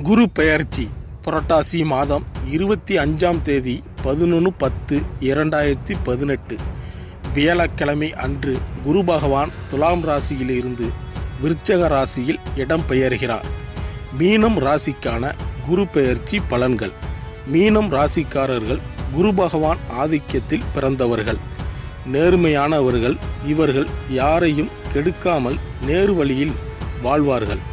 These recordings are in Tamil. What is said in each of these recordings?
குரு பெயர்ச்சி புரட்டாசி மாதம் இருபத்தி அஞ்சாம் தேதி பதினொன்று பத்து இரண்டாயிரத்தி பதினெட்டு. வியாழக்கிழமை அன்று குரு பகவான் துலாம் ராசியிலிருந்து விருச்சக ராசியில் இடம் பெயர்கிறார். மீனம் ராசிக்கான குரு பெயர்ச்சி பலன்கள். மீனம் ராசிக்காரர்கள் குரு பகவான் ஆதிக்கத்தில் பிறந்தவர்கள். நேர்மையானவர்கள் இவர்கள் யாரையும் கெடுக்காமல் நேர்வழியில் வாழ்வார்கள்.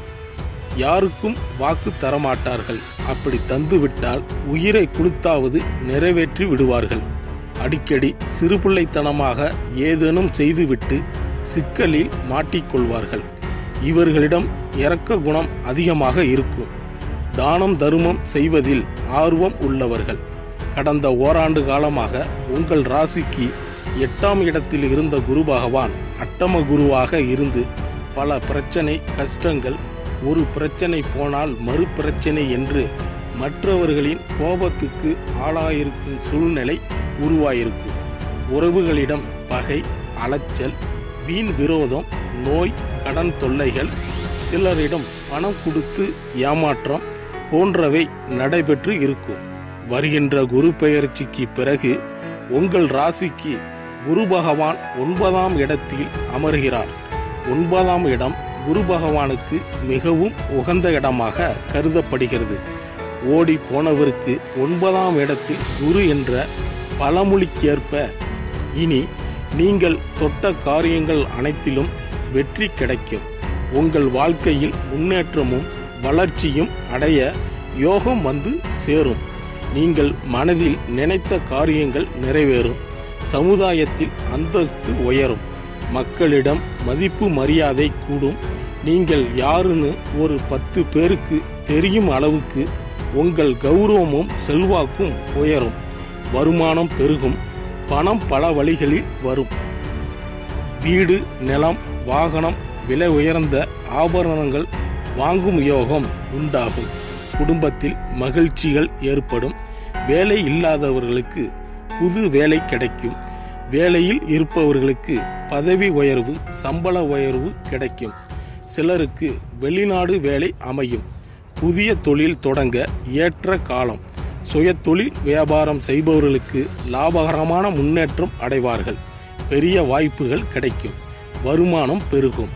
யாருக்கும் வாக்கு தரமாட்டார்கள். அப்படி தந்துவிட்டால் உயிரை கொடுத்தாவது நிறைவேற்றி விடுவார்கள். அடிக்கடி சிறுபிள்ளைத்தனமாக ஏதேனும் செய்துவிட்டு சிக்கலில் மாட்டிக்கொள்வார்கள். இவர்களிடம் இரக்க குணம் அதிகமாக இருக்கும். தானம் தருமம் செய்வதில் ஆர்வம் உள்ளவர்கள். கடந்த ஓராண்டு காலமாக உங்கள் ராசிக்கு எட்டாம் இடத்தில் இருந்த குரு பகவான் அட்டம குருவாக இருந்து பல பிரச்சனை கஷ்டங்கள் ஒரு பிரச்சனை போனால் மறு பிரச்சனை என்று மற்றவர்களின் கோபத்துக்கு ஆளாயிருக்கும் சூழ்நிலை உருவாயிருக்கும். உறவுகளிடம் பகை அலைச்சல் வீண் விரோதம் நோய் கடன் தொல்லைகள் சிலரிடம் பணம் கொடுத்து ஏமாற்றம் போன்றவை நடைபெற்று இருக்கும். வருகின்ற குரு பெயர்ச்சிக்கு பிறகு உங்கள் ராசிக்கு குரு பகவான் ஒன்பதாம் இடத்தில் அமர்கிறார். ஒன்பதாம் இடம் குரு பகவானுக்கு மிகவும் உகந்த இடமாக கருதப்படுகிறது. ஓடி போனவருக்கு ஒன்பதாம் இடத்தில் குரு என்ற பழமொழிக்கேற்ப இனி நீங்கள் தொட்ட காரியங்கள் அனைத்திலும் வெற்றி கிடைக்கும். உங்கள் வாழ்க்கையில் முன்னேற்றமும் வளர்ச்சியும் அடைய யோகம் வந்து சேரும். நீங்கள் மனதில் நினைத்த காரியங்கள் நிறைவேறும். சமுதாயத்தில் அந்தஸ்து உயரும். மக்களிடம் மதிப்பு மரியாதை கூடும். நீங்கள் யாருன்னு ஒரு பத்து பேருக்கு தெரியும் அளவுக்கு உங்கள் கௌரவமும் செல்வாக்கும் உயரும். வருமானம் பெருகும். பணம் பல வழிகளில் வரும். வீடு நிலம் வாகனம் விலை உயர்ந்த ஆபரணங்கள் வாங்கும் யோகம் உண்டாகும். குடும்பத்தில் மகிழ்ச்சிகள் ஏற்படும். வேலை இல்லாதவர்களுக்கு புது வேலை கிடைக்கும். வேலையில் இருப்பவர்களுக்கு பதவி உயர்வு சம்பள உயர்வு கிடைக்கும். சிலருக்கு வெளிநாடு வேலை அமையும். புதிய தொழில் தொடங்க ஏற்ற காலம். சுய தொழில் வியாபாரம் செய்பவர்களுக்கு லாபகரமான முன்னேற்றம் அடைவார்கள். பெரிய வாய்ப்புகள் கிடைக்கும். வருமானம் பெருகும்.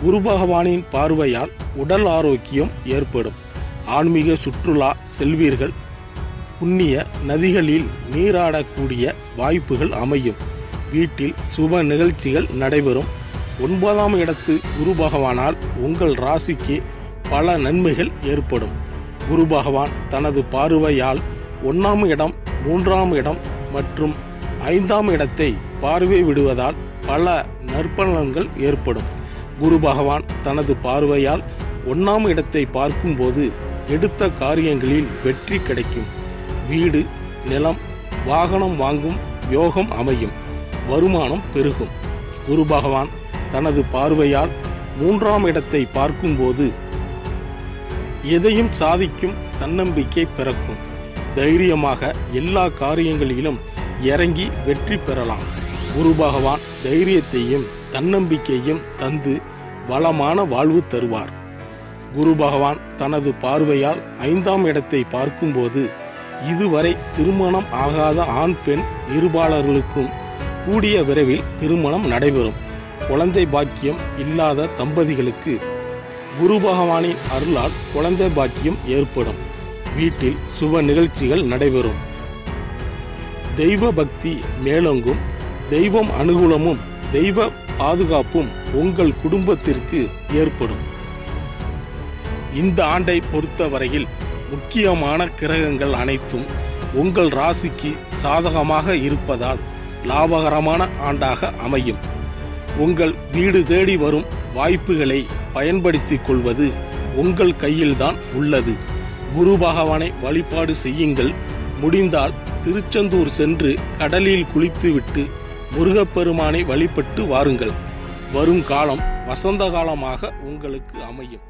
குரு பகவானின் பார்வையால் உடல் ஆரோக்கியம் ஏற்படும். ஆன்மீக சுற்றுலா செல்வீர்கள். புண்ணிய நதிகளில் நீராடக்கூடிய வாய்ப்புகள் அமையும். வீட்டில் சுப நிகழ்ச்சிகள் நடைபெறும். ஒன்பதாம் இடத்து குரு பகவானால் உங்கள் ராசிக்கு பல நன்மைகள் ஏற்படும். குரு பகவான் தனது பார்வையால் ஒன்றாம் இடம் மூன்றாம் இடம் மற்றும் ஐந்தாம் இடத்தை பார்வை விடுவதால் பல நற்பலன்கள் ஏற்படும். குரு பகவான் தனது பார்வையால் ஒன்றாம் இடத்தை பார்க்கும்போது எடுத்த காரியங்களில் வெற்றி கிடைக்கும். வீடு நிலம் வாகனம் வாங்கும் யோகம் அமையும். வருமானம் பெருகும். குரு பகவான் தனது பார்வையால் மூன்றாம் இடத்தை பார்க்கும்போது எதையும் சாதிக்கும் தன்னம்பிக்கை பிறக்கும். தைரியமாக எல்லா காரியங்களிலும் இறங்கி வெற்றி பெறலாம். குரு பகவான் தைரியத்தையும் தன்னம்பிக்கையும் தந்து வளமான வாழ்வு தருவார். குரு பகவான் தனது பார்வையால் ஐந்தாம் இடத்தை பார்க்கும்போது இதுவரை திருமணம் ஆகாத ஆண் பெண் இருபாளர்களுக்கும் கூடிய விரைவில் திருமணம் நடைபெறும். குழந்தை பாக்கியம் இல்லாத தம்பதிகளுக்கு குரு பகவானின் அருளால் குழந்தை பாக்கியம் ஏற்படும். வீட்டில் சுப நிகழ்ச்சிகள் நடைபெறும். தெய்வ பக்தி மேலோங்கும். தெய்வம் அனுகூலமும் தெய்வ பாதுகாப்பும் உங்கள் குடும்பத்திற்கு ஏற்படும். இந்த ஆண்டை பொறுத்தவரையில் முக்கியமான கிரகங்கள் அனைத்தும் உங்கள் ராசிக்கு சாதகமாக இருப்பதால் லாபகரமான ஆண்டாக அமையும். உங்கள் வீடு தேடி வரும் வாய்ப்புகளை பயன்படுத்திக் கொள்வது உங்கள் கையில்தான் உள்ளது. குரு பகவானை வழிபாடு செய்யுங்கள். முடிந்தால் திருச்செந்தூர் சென்று கடலில் குளித்துவிட்டு முருகப்பெருமானை வழிபட்டு வாருங்கள். வரும் காலம் வசந்த காலமாக உங்களுக்கு அமையும்.